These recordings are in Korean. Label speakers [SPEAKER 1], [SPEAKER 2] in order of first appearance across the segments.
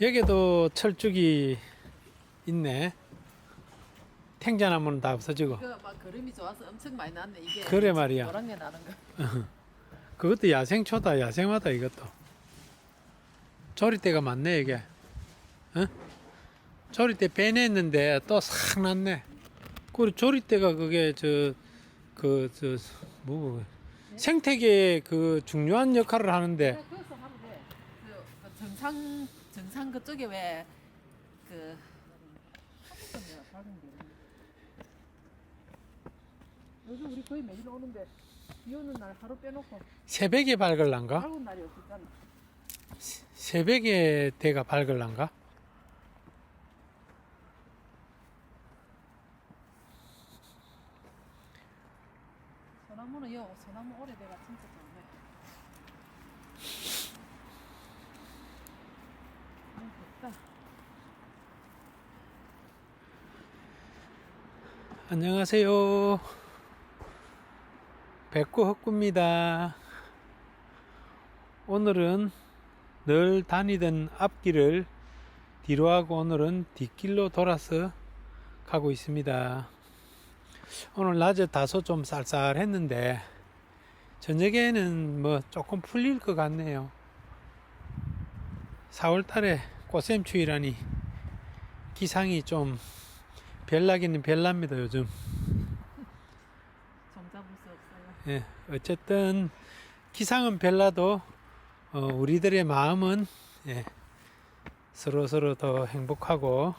[SPEAKER 1] 여기도 철쭉이 있네. 탱자나무는 다 없어지고.
[SPEAKER 2] 걸음이 좋아서 엄청 많이 났네 이게.
[SPEAKER 1] 그래 말이야.
[SPEAKER 2] 노란 게 나는 거.
[SPEAKER 1] 그것도 야생초다, 야생화다, 이것도. 조리대가 많네, 이게. 어? 조리대 빼냈는데 또 싹 났네. 그리고 조리대가 그게 저, 그, 저, 뭐, 생태계에 그 중요한 역할을 하는데,
[SPEAKER 2] 그래, 그것도 하면 돼. 그, 그 정상 정상 그쪽에 왜 그. 요즘 우리 거의 매일 오는데 비 오는 날 하루 빼놓고
[SPEAKER 1] 새벽에 밝을란가?
[SPEAKER 2] 밝은 날이 없었잖아.
[SPEAKER 1] 새벽에 대가 밝을란가?
[SPEAKER 2] 소나무는 요 소나무 오래돼가 진짜 좋네. 너무 좋다.
[SPEAKER 1] 안녕하세요. 백구 흑구입니다. 오늘은 늘 다니던 앞길을 뒤로 하고 오늘은 뒷길로 돌아서 가고 있습니다. 오늘 낮에 다소 좀 쌀쌀했는데 저녁에는 뭐 조금 풀릴 것 같네요. 4월 달에 꽃샘추위라니 기상이 좀 별나기는 별납니다 요즘.
[SPEAKER 2] 정잡을 수 없어요.
[SPEAKER 1] 예, 어쨌든 기상은 별나도 어, 우리들의 마음은 예, 서로 서로 더 행복하고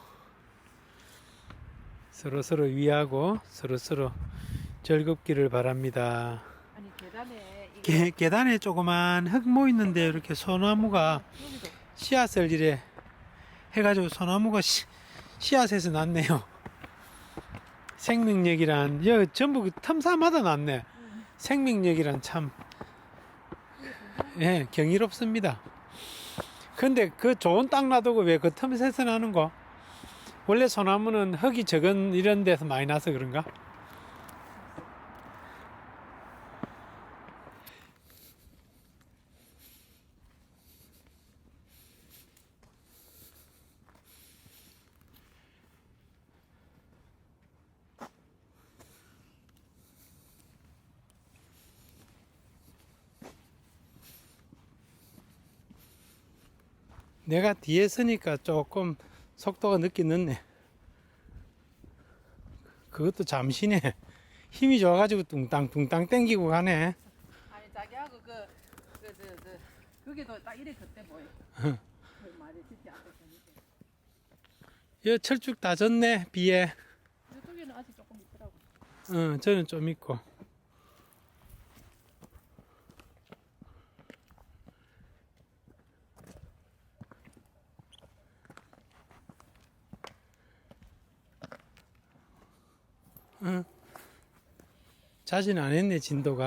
[SPEAKER 1] 서로 서로 위하고 서로 서로 즐겁기를 바랍니다.
[SPEAKER 2] 아니 계단에
[SPEAKER 1] 계, 계단에 조그만 흙 모이는데 이렇게 소나무가
[SPEAKER 2] 여기도
[SPEAKER 1] 씨앗을 이래 해가지고 소나무가 씨, 씨앗에서 났네요. 생명력이란 여 전부 그 탐사마다 났네. 생명력이란 참 예, 경이롭습니다. 근데 그 좋은 땅 놔두고 왜 그 틈새서 나는 거? 원래 소나무는 흙이 적은 이런 데서 많이 나서 그런가? 내가 뒤에 서니까 조금 속도가 늦게 늦네. 그것도 잠시네. 힘이 좋아가지고 뚱땅 뚱땅 땡기고 가네.
[SPEAKER 2] 아니 자기하고 그 그저저 그게도 딱 이래 그때 뭐예요? 그 말이 진짜
[SPEAKER 1] 여 철쭉 다 졌네 비에.
[SPEAKER 2] 이쪽에는 아직 조금 있더라고.
[SPEAKER 1] 어, 저는 좀 있고. 응. 자진 안 했네, 진도가.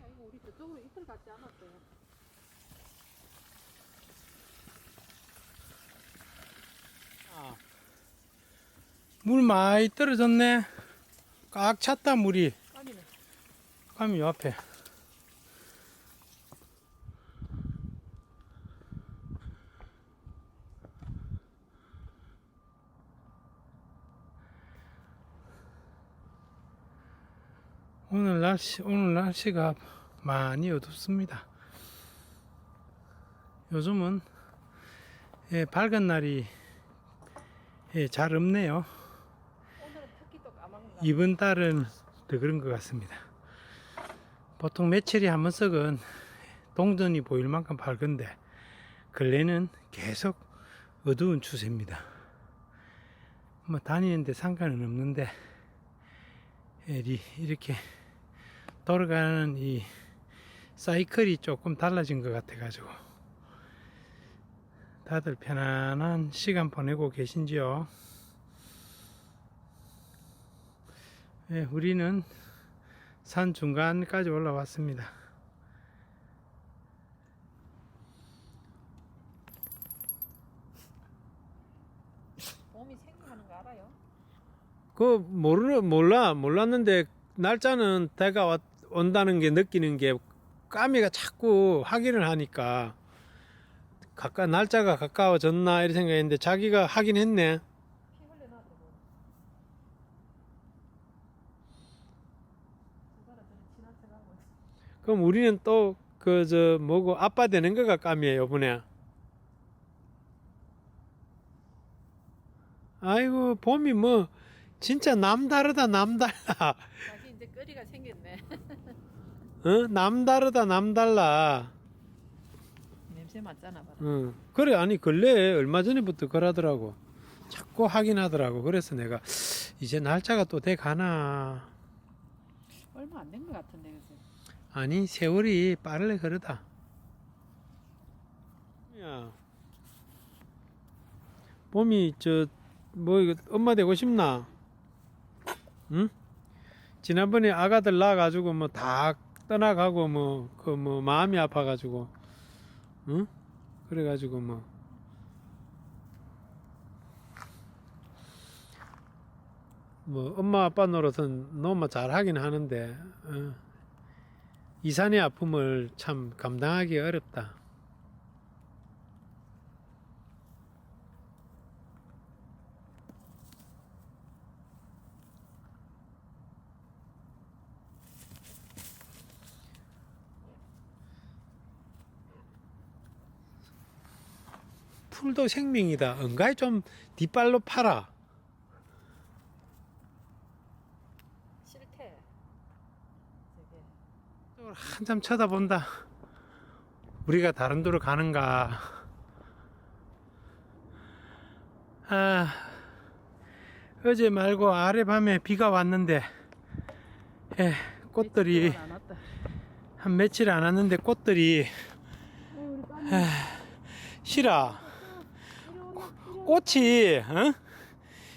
[SPEAKER 2] 야 이거 우리 저쪽으로 이틀 갔지 않았어요?
[SPEAKER 1] 물 많이 떨어졌네. 꽉 찼다, 물이. 감이 요 앞에. 오늘 날씨, 오늘 날씨가 많이 어둡습니다. 요즘은 예, 밝은 날이 예, 잘 없네요.
[SPEAKER 2] 오늘은 특히 또 까먹는 거.
[SPEAKER 1] 이번 달은 더 그런 것 같습니다. 보통 며칠이 한 번씩은 동전이 보일 만큼 밝은데 근래는 계속 어두운 추세입니다. 뭐 다니는데 상관은 없는데 이- 이렇게 돌아가는 이 사이클이 조금 달라진 것 같아 가지고 다들 편안한 시간 보내고 계신지요? 예, 우리는 산 중간까지 올라왔습니다.
[SPEAKER 2] 봄이 생기하는 거 알아요?
[SPEAKER 1] 그 모르 몰라 몰랐는데 날짜는 대가 왔- 온다는 게 느끼는 게 까미가 자꾸 확인을 하니까 가까 날짜가 가까워졌나 이런 생각했는데 자기가 하긴 했네.
[SPEAKER 2] 피 흘려놔도 두 사람 좀 지나쳐가고 있어.
[SPEAKER 1] 그럼 우리는 또 그 저 뭐고 아빠 되는 거가 까미예요 이번에. 아이고 봄이 뭐 진짜 남다르다 남달라.
[SPEAKER 2] 다시 이제 거리가 생겼네.
[SPEAKER 1] 어? 남다르다 남달라.
[SPEAKER 2] 냄새 맡잖아 봐라.
[SPEAKER 1] 응. 그래 아니 근래 얼마 전에부터 그러더라고 자꾸 확인하더라고 그래서 내가 이제 날짜가 또 돼 가나
[SPEAKER 2] 얼마 안 된 것 같은데.
[SPEAKER 1] 아니 세월이 빠르래 그러다. 야. 봄이 저 뭐 이거 엄마 되고 싶나? 응? 지난번에 아가들 낳아 가지고 뭐 다 떠나가고 뭐 그뭐 마음이 아파 가지고 응? 그래 가지고 뭐. 뭐 엄마 아빠 노릇은 너무 잘하긴 하는데 어, 이산의 아픔을 참 감당하기 어렵다. 풀도 생명이다. 응가에 좀 뒷발로 팔아.
[SPEAKER 2] 싫대. 저게.
[SPEAKER 1] 한참 쳐다본다. 우리가 다른 데로 가는가. 아, 어제 말고 아래 밤에 비가 왔는데, 예, 꽃들이. 한 며칠 안 왔는데 꽃들이
[SPEAKER 2] 빨리
[SPEAKER 1] 싫어. 꽃이 어?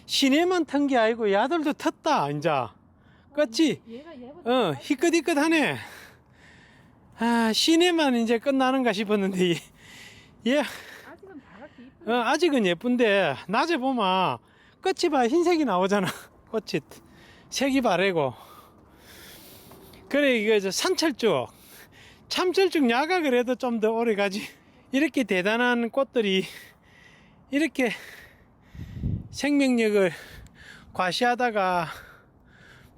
[SPEAKER 1] 시내만 턴게 아니고 야들도 텄다
[SPEAKER 2] 얘가 얘보다
[SPEAKER 1] 어 희끗희끗하네 아 시내만 이제 끝나는가 싶었는데 얘- 얘
[SPEAKER 2] 아직은 바갛게 이쁘.
[SPEAKER 1] 어, 아직은 예쁜데 낮에 보면 끝이 봐 흰색이 나오잖아. 꽃이 색이 바래고. 그래 이거 저 산철쭉. 참철쭉 야가 그래도 좀 더 오래 가지. 이렇게 대단한 꽃들이 이렇게 생명력을 과시하다가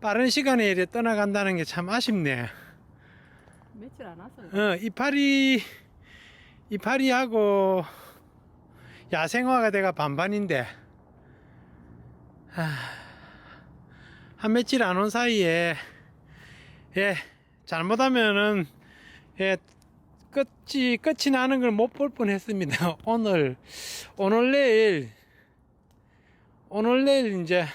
[SPEAKER 1] 빠른 시간에 이래 떠나간다는 게 참 아쉽네
[SPEAKER 2] 며칠 안 왔어.
[SPEAKER 1] 어, 이파리, 이파리하고 야생화가 내가 반반인데, 하, 한 며칠 안 온 사이에, 예, 잘못하면은, 예, 끝이, 끝이 나는 걸 못 볼 뻔 했습니다. 오늘, 오늘 내일, 오늘 내일 이제,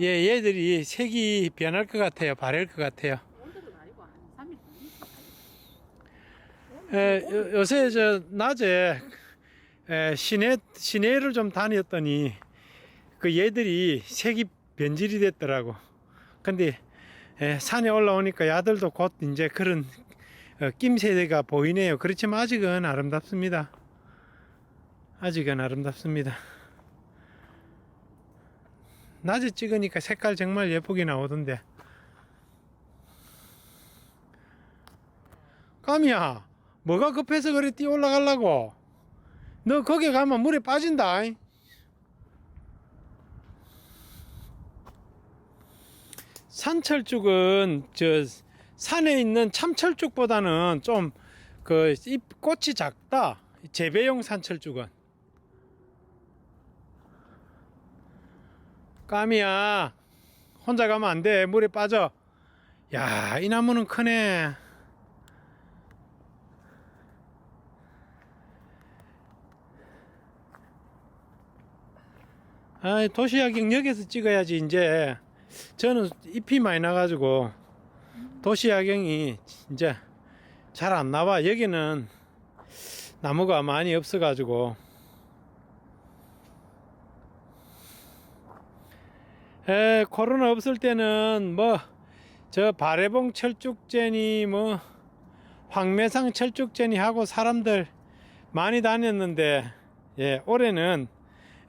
[SPEAKER 1] 예, 얘들이 색이 변할 것 같아요. 바랄 것 같아요.
[SPEAKER 2] 오늘은 아니고 한 3일 뒤.
[SPEAKER 1] 에, 요- 요새 저 낮에 에, 시내 시내를 좀 다녔더니 그 얘들이 색이 변질이 됐더라고. 근데 에, 산에 올라오니까 야들도 곧 이제 그런 어, 낌새가 보이네요. 그렇지만 아직은 아름답습니다. 아직은 아름답습니다. 낮에 찍으니까 색깔 정말 예쁘게 나오던데. 까미야, 뭐가 급해서 그래 뛰어 올라가려고? 너 거기 가면 물에 빠진다. 잉? 산철쭉은 저 산에 있는 참철쭉보다는 좀 그 잎 꽃이 작다. 재배용 산철쭉은. 까미야, 혼자 가면 안 돼. 물에 빠져. 야, 이 나무는 크네. 아, 도시야경 여기서 찍어야지 이제. 저는 잎이 많이 나가지고 도시야경이 이제 잘 안 나와. 여기는 나무가 많이 없어 가지고. 에 코로나 없을 때는 뭐 저 바래봉 철쭉제니 뭐 황매상 철쭉제니 하고 사람들 많이 다녔는데 예, 올해는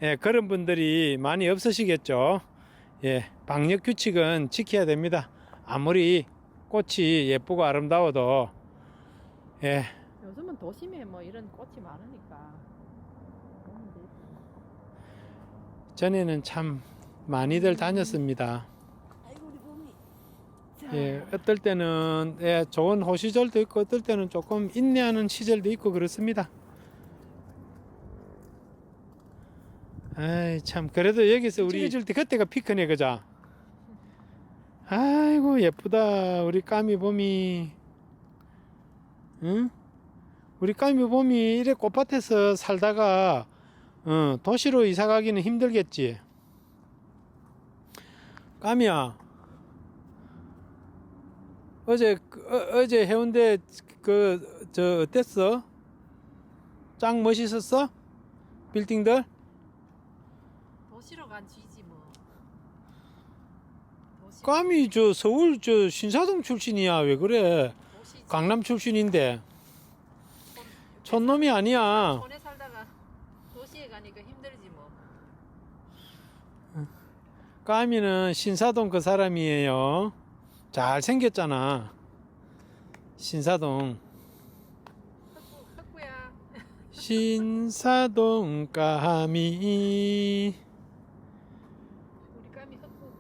[SPEAKER 1] 예, 그런 분들이 많이 없으시겠죠. 예, 방역 규칙은 지켜야 됩니다. 아무리 꽃이 예쁘고 아름다워도 예,
[SPEAKER 2] 요즘은 도심에 뭐 이런 꽃이 많으니까.
[SPEAKER 1] 전에는 참 많이들 다녔습니다. 예, 어떨 때는 예, 좋은 호시절도 있고 어떨 때는 조금 인내하는 시절도 있고 그렇습니다. 아이 참 그래도 여기서 우리 찍어줄 때 그때가 피크네 그자. 아이고 예쁘다 우리 까미 봄이. 응? 우리 까미 봄이 이래 꽃밭에서 살다가 어, 도시로 이사 가기는 힘들겠지. 까미야. 어제 그, 어, 어제 해운대 그 저 어땠어? 짱 멋있었어? 빌딩들?
[SPEAKER 2] 도시로 간 쥐지 뭐. 도시.
[SPEAKER 1] 까미 저 서울 저 신사동 출신이야 왜 그래?
[SPEAKER 2] 도시지.
[SPEAKER 1] 강남 출신인데 촌놈이 아니야.
[SPEAKER 2] 촌에 살다가 도시에 가니까 힘들지 뭐.
[SPEAKER 1] 까미는 신사동 그 사람이에요. 잘 생겼잖아. 신사동.
[SPEAKER 2] 흑구 흑구야.
[SPEAKER 1] 신사동 까미.
[SPEAKER 2] 우리 까미 흑구.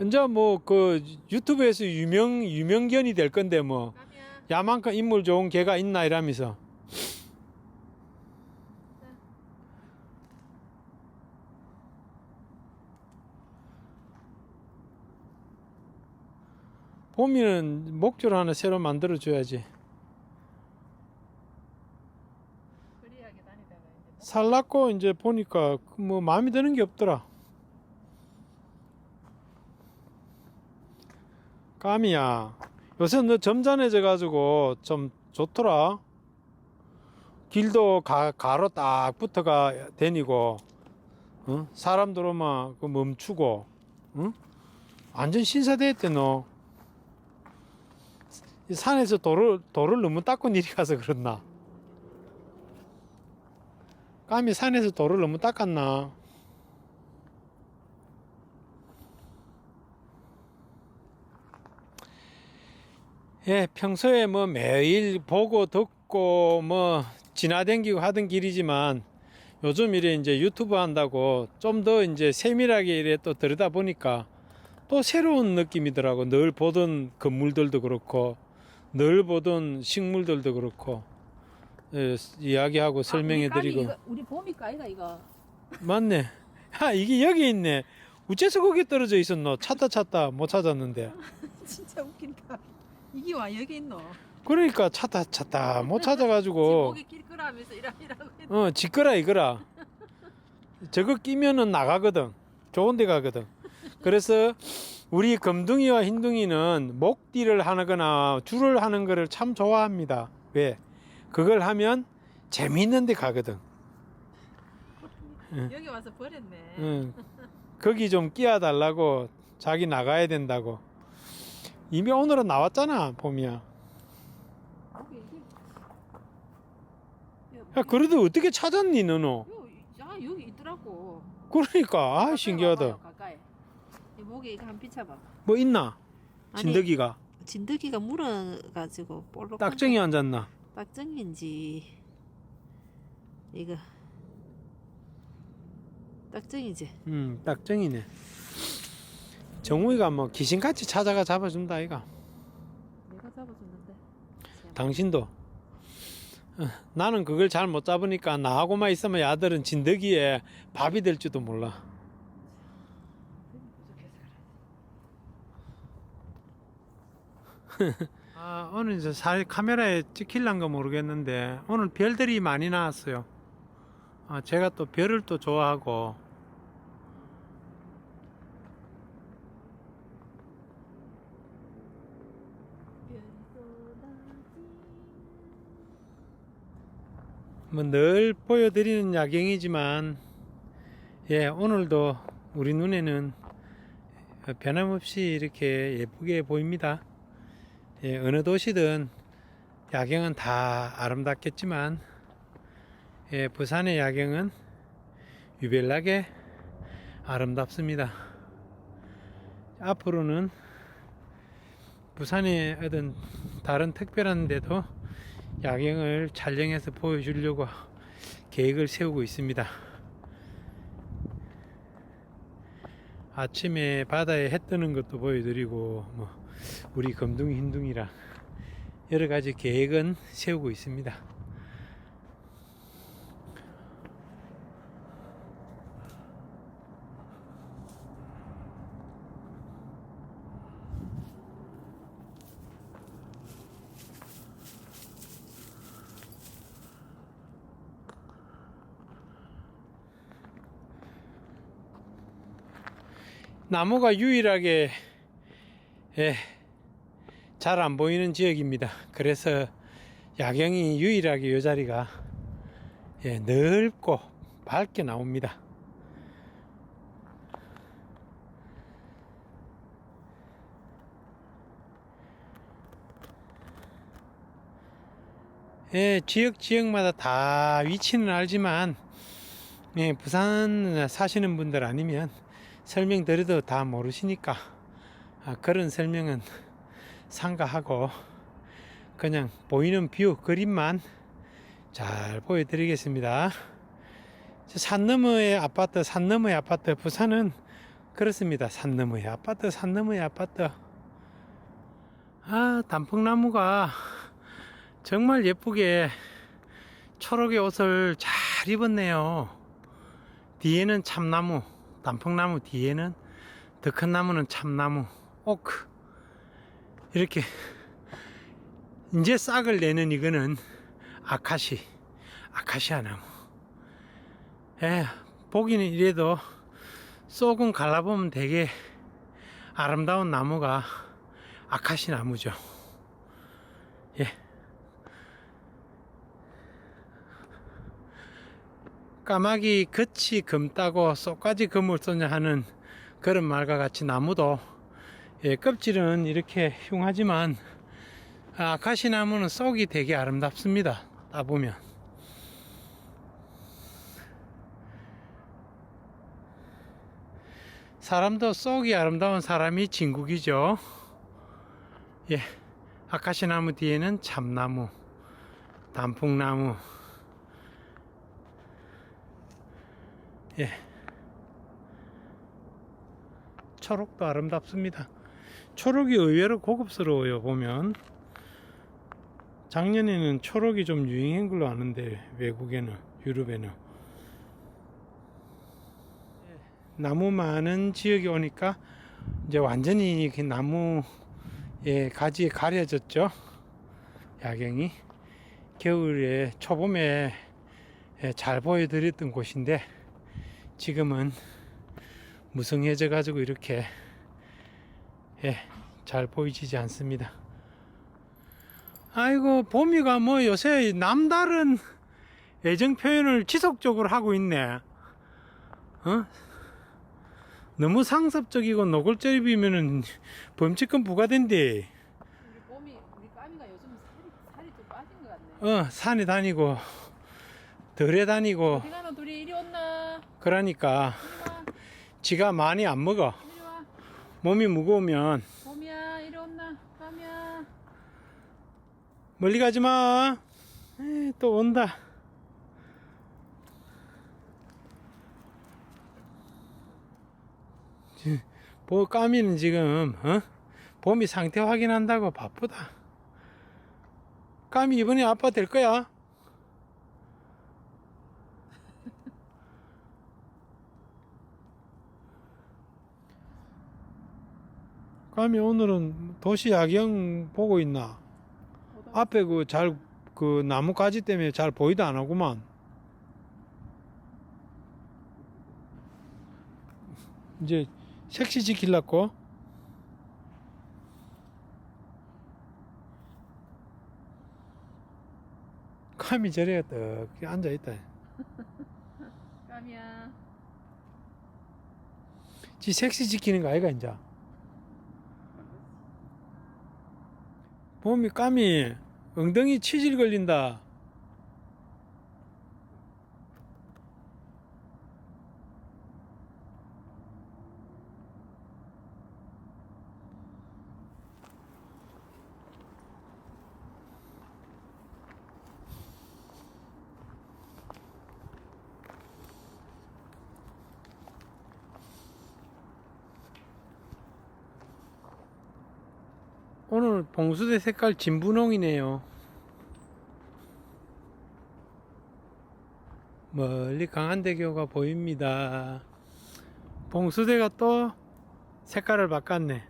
[SPEAKER 1] 이제 뭐 그 유튜브에서 유명 유명견이 될 건데 뭐. 야만큼 인물 좋은 개가 있나 이라면서. 봄이는 목줄 하나 새로 만들어 줘야지. 살랐고 이제 보니까 뭐 마음에 드는 게 없더라 까미야. 요새 너 점잖해져 가지고 좀 좋더라. 길도 가, 가로 딱 붙어가 다니고 어? 사람 들어오면 그 멈추고 응? 완전 신사됐대 너. 이 산에서 돌을 돌을 너무 닦고 내려가서 그렇나? 까미 산에서 돌을 너무 닦았나 예, 평소에 뭐 매일 보고 듣고 뭐 지나댕기고 하던 길이지만 요즘 이래 이제 유튜브 한다고 좀 더 이제 세밀하게 이래 또 들여다 보니까 또 새로운 느낌이더라고. 늘 보던 건물들도 그렇고 늘 보던 식물들도 그렇고 예, 이야기하고 설명해
[SPEAKER 2] 아, 우리
[SPEAKER 1] 드리고
[SPEAKER 2] 이거, 우리 봄이 까 이가 이거.
[SPEAKER 1] 맞네. 아, 이게 여기 있네. 우째서 거기 떨어져 있었노? 찾다 찾다 못 찾았는데.
[SPEAKER 2] 진짜 웃긴다. 이게 와 여기 있노.
[SPEAKER 1] 그러니까 찾다 찾다 못 찾아가지고
[SPEAKER 2] 목이 이러이라고 했.
[SPEAKER 1] 어 지거라 이거라. 저거 끼면은 나가거든. 좋은 데 가거든. 그래서 우리 금둥이와 흰둥이는 목띠를 하거나 줄을 하는 거를 참 좋아합니다. 왜? 그걸 하면 재미있는 데 가거든.
[SPEAKER 2] 여기 와서 버렸네.
[SPEAKER 1] 응. 거기 좀 끼워 달라고 자기 나가야 된다고. 이미 오늘은 나왔잖아, 봄이야. 야, 그래도 어떻게 찾았니, 너는?
[SPEAKER 2] 요, 아 여기 있더라고.
[SPEAKER 1] 그러니까, 아,
[SPEAKER 2] 가까이
[SPEAKER 1] 신기하다.
[SPEAKER 2] 와봐요, 가까이. 이 목에 이거 한 비춰봐.
[SPEAKER 1] 뭐 있나?
[SPEAKER 2] 아니,
[SPEAKER 1] 진드기가.
[SPEAKER 2] 진드기가 물어가지고 볼록.
[SPEAKER 1] 딱정이 앉았나?
[SPEAKER 2] 딱정인지 이거 딱정이지.
[SPEAKER 1] 음, 딱정이네. 정우이가 뭐 귀신같이 찾아가 잡아준다, 아이가.
[SPEAKER 2] 내가 잡아줬는데.
[SPEAKER 1] 당신도. 어, 나는 그걸 잘 못 잡으니까 나하고만 있으면 야들은 진드기에 밥이 될 줄도 몰라. 아, 오늘 이제 사 카메라에 찍힐란가 모르겠는데 오늘 별들이 많이 나왔어요. 아, 제가 또 별을 또 좋아하고 뭐 늘 보여드리는 야경이지만 예 오늘도 우리 눈에는 어, 변함없이 이렇게 예쁘게 보입니다. 예, 어느 도시든 야경은 다 아름답겠지만 예, 부산의 야경은 유별나게 아름답습니다. 앞으로는 부산의 어떤 다른 특별한 데도 야경을 촬영해서 보여주려고 계획을 세우고 있습니다. 아침에 바다에 해 뜨는 것도 보여드리고 뭐 우리 검둥이 흰둥이랑 여러 가지 계획은 세우고 있습니다. 나무가 유일하게 예, 잘 안 보이는 지역입니다. 그래서 야경이 유일하게 이 자리가 예, 넓고 밝게 나옵니다. 예, 지역 지역마다 다 위치는 알지만 예, 부산 사시는 분들 아니면 설명드려도 다 모르시니까 아, 그런 설명은 삼가하고 그냥 보이는 뷰 그림만 잘 보여드리겠습니다. 저산 너머의 아파트, 산 너머의 아파트, 부산은 그렇습니다. 산 너머의 아파트, 산 너머의 아파트. 아, 단풍나무가 정말 예쁘게 초록의 옷을 잘 입었네요. 뒤에는 참나무, 단풍나무 뒤에는 더 큰 나무는 참나무, 오크. 이렇게 이제 싹을 내는 이거는 아카시, 아카시아 나무. 예, 보기는 이래도 쏙은 갈라보면 되게 아름다운 나무가 아카시 나무죠. 까마귀 겉이 검다고 쏙까지 검을 쏘냐 하는 그런 말과 같이 나무도 예, 껍질은 이렇게 흉하지만 아, 아카시나무는 쏙이 되게 아름답습니다. 따보면. 사람도 쏙이 아름다운 사람이 진국이죠. 예. 아카시나무 뒤에는 참나무, 단풍나무, 예. 초록도 아름답습니다. 초록이 의외로 고급스러워요, 보면. 작년에는 초록이 좀 유행한 걸로 아는데, 외국에는, 유럽에는. 나무 많은 지역에 오니까 이제 완전히 이렇게 나무 예, 가지에 가려졌죠. 야경이. 겨울에, 초봄에 예, 잘 보여드렸던 곳인데, 지금은 무성해져 가지고 이렇게 예, 잘 보이지지 않습니다. 아이고 봄이가 뭐 요새 남다른 애정 표현을 지속적으로 하고 있네. 어? 너무 상습적이고 노골적이면은 범칙금 부과된대.
[SPEAKER 2] 우리 봄이 우리 까미가 요즘 살이 살이 좀 빠진 것 같네.
[SPEAKER 1] 어, 산에 다니고 덜에 다니고
[SPEAKER 2] 어디 가노 둘이 이리 온나?
[SPEAKER 1] 그러니까. 지가 많이 안 먹어. 몸이 무거우면
[SPEAKER 2] 봄이야 이리 온나? 까미야.
[SPEAKER 1] 멀리 가지 마. 에이, 또 온다. 지- 보 까미는 지금 어? 봄이 상태 확인한다고 바쁘다. 까미 이번에 아빠 될 거야. 까미 오늘은 도시 야경 보고 있나? 앞에 그 잘그 나뭇가지 때문에 잘 보이도 안 하구만. 이제 색시 지킬라고 감이 저래 딱 앉아 있다.
[SPEAKER 2] 까미야.
[SPEAKER 1] 지 색시 지키는 거 아이가 이제. 봄이 까미 엉덩이 치질 걸린다. 오늘 봉수대 색깔 진분홍이네요. 멀리 강한대교가 보입니다. 봉수대가 또 색깔을 바꿨네.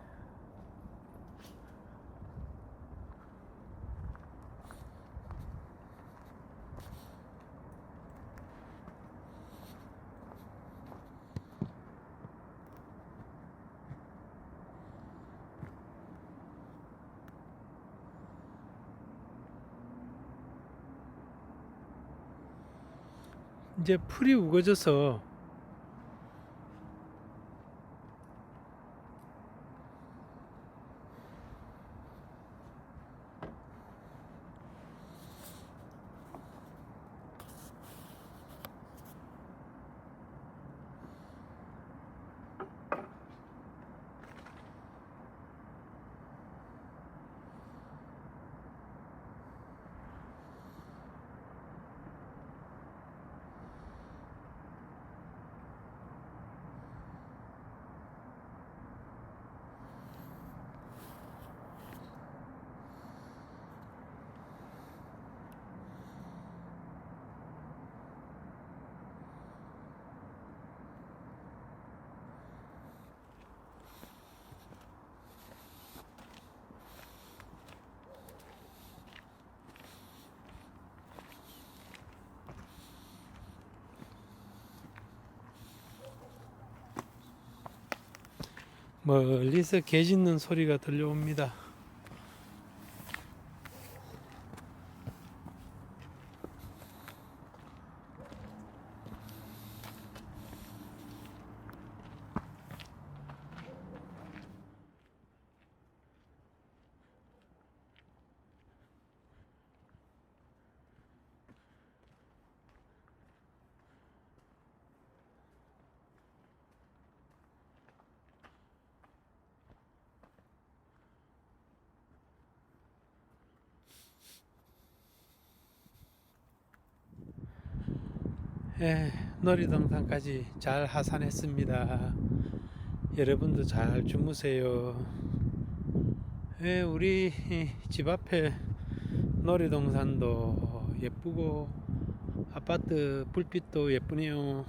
[SPEAKER 1] 이제 풀이 우거져서 멀리서 개 짖는 소리가 들려옵니다. 예, 놀이동산까지 잘 하산했습니다. 여러분도 잘 주무세요. 예, 우리 집 앞에 놀이동산도 예쁘고 아파트 불빛도 예쁘네요.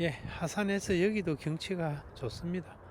[SPEAKER 1] 예, 하산해서 여기도 경치가 좋습니다.